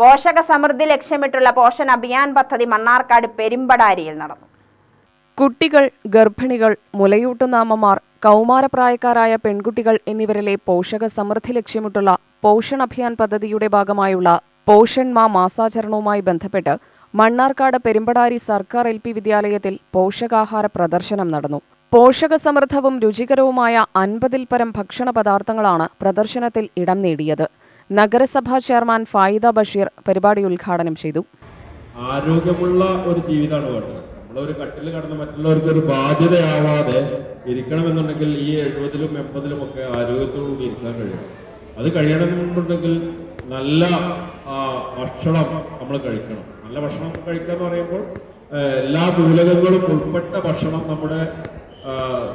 പോഷക സമൃദ്ധി ലക്ഷ്യമിട്ടുള്ള പോഷൻ അഭിയാൻ പദ്ധതി മണ്ണാർക്കാട് പെരുമ്പടാരിയിൽ നടന്നു. കുട്ടികൾ ഗർഭിണികൾ മുലയൂട്ടുന്ന അമ്മമാർ കൗമാരപ്രായക്കാരായ പെൺകുട്ടികൾ എന്നിവരിലെ പോഷക സമൃദ്ധി ലക്ഷ്യമിട്ടുള്ള പോഷൺ അഭിയാൻ പദ്ധതിയുടെ ഭാഗമായുള്ള പോഷൺ മാ മാസാചരണവുമായി ബന്ധപ്പെട്ട് മണ്ണാർക്കാട് പെരുമ്പടാരി സർക്കാർ എൽ പി വിദ്യാലയത്തിൽ പോഷകാഹാര പ്രദർശനം നടന്നു. പോഷക സമൃദ്ധവും രുചികരവുമായ അൻപതിൽ പരം ഭക്ഷണ പദാർത്ഥങ്ങളാണ് പ്രദർശനത്തിൽ ഇടം നേടിയത്. നഗരസഭാ ചെയർമാൻ ഫായിദ ബഷീർ പരിപാടി ഉദ്ഘാടനം ചെയ്തു. ആരോഗ്യമുള്ള ഒരു ജീവിതമാണ് വേണ്ടത്. നമ്മളൊരു കട്ടിൽ കടന്ന് മറ്റുള്ളവർക്ക് ഒരു ബാധ്യതയാവാതെ ഇരിക്കണമെന്നുണ്ടെങ്കിൽ ഈ എഴുപതിലും എൺപതിലും ഒക്കെ ആരോഗ്യത്തോടുകൂടി ഇരിക്കാൻ കഴിയും അത് കഴിയണമെന്നുണ്ടെങ്കിൽ നല്ല ഭക്ഷണം നമ്മൾ കഴിക്കണം. നല്ല ഭക്ഷണം കഴിക്കുക എന്ന് പറയുമ്പോൾ എല്ലാ മൂലകങ്ങളും ഉൾപ്പെട്ട ഭക്ഷണം നമ്മുടെ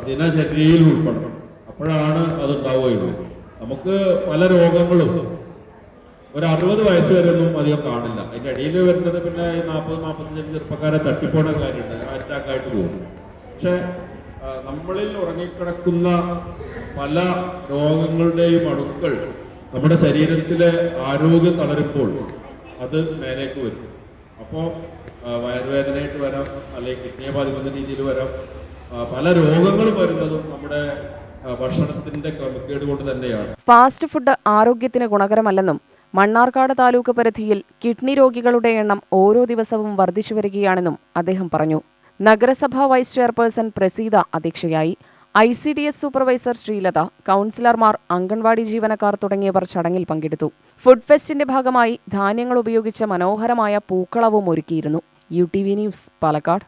ദിനചര്യയിൽ ഉൾപ്പെടണം. അപ്പോഴാണ് അത് ഉണ്ടാവുകയുള്ളൂ നമുക്ക് പല രോഗങ്ങളും ഒരു അറുപത് വയസ്സ് ഒന്നും അധികം കാണില്ല അതിന്റെ ഇടയിൽ വരുന്നത് പിന്നെ ഈ നാൽപ്പത് നാൽപ്പത്തഞ്ച് ചെറുപ്പക്കാരെ തട്ടിപ്പോണ കാര്യമുണ്ട്. അറ്റാക്ക് ആയിട്ട് പോകും. പക്ഷെ നമ്മളിൽ ഉറങ്ങിക്കിടക്കുന്ന പല രോഗങ്ങളുടെയും അണുക്കൾ നമ്മുടെ ശരീരത്തിലെ ആരോഗ്യം തളരുമ്പോൾ അത് മേലേക്ക് വരും. അപ്പോൾ വയറുവേദനയായിട്ട് വരാം അല്ലെങ്കിൽ കിഡ്നിയെ ബാധിക്കുന്ന രീതിയിൽ വരാം. പല രോഗങ്ങളും വരുന്നതും നമ്മുടെ ഭക്ഷണത്തിന്റെ ക്രമക്കേട് കൊണ്ട് തന്നെയാണ്. ഫാസ്റ്റ് ഫുഡ് ആരോഗ്യത്തിന് ഗുണകരമല്ലെന്നും മണ്ണാർക്കാട് താലൂക്ക് പരിധിയിൽ കിഡ്നി രോഗികളുടെ എണ്ണം ഓരോ ദിവസവും വർദ്ധിച്ചു വരികയാണെന്നും അദ്ദേഹം പറഞ്ഞു. നഗരസഭാ വൈസ് ചെയർപേഴ്സൺ പ്രസീത അധ്യക്ഷയായി I C D S supervisor Sreelatha കൗൺസിലർമാർ അംഗൻവാടി ജീവനക്കാർ തുടങ്ങിയവർ ചടങ്ങിൽ പങ്കെടുത്തു. ഫുഡ് ഫെസ്റ്റിന്റെ ഭാഗമായി ധാന്യങ്ങൾ ഉപയോഗിച്ച മനോഹരമായ പൂക്കളവും ഒരുക്കിയിരുന്നു. U T V news Palakkad.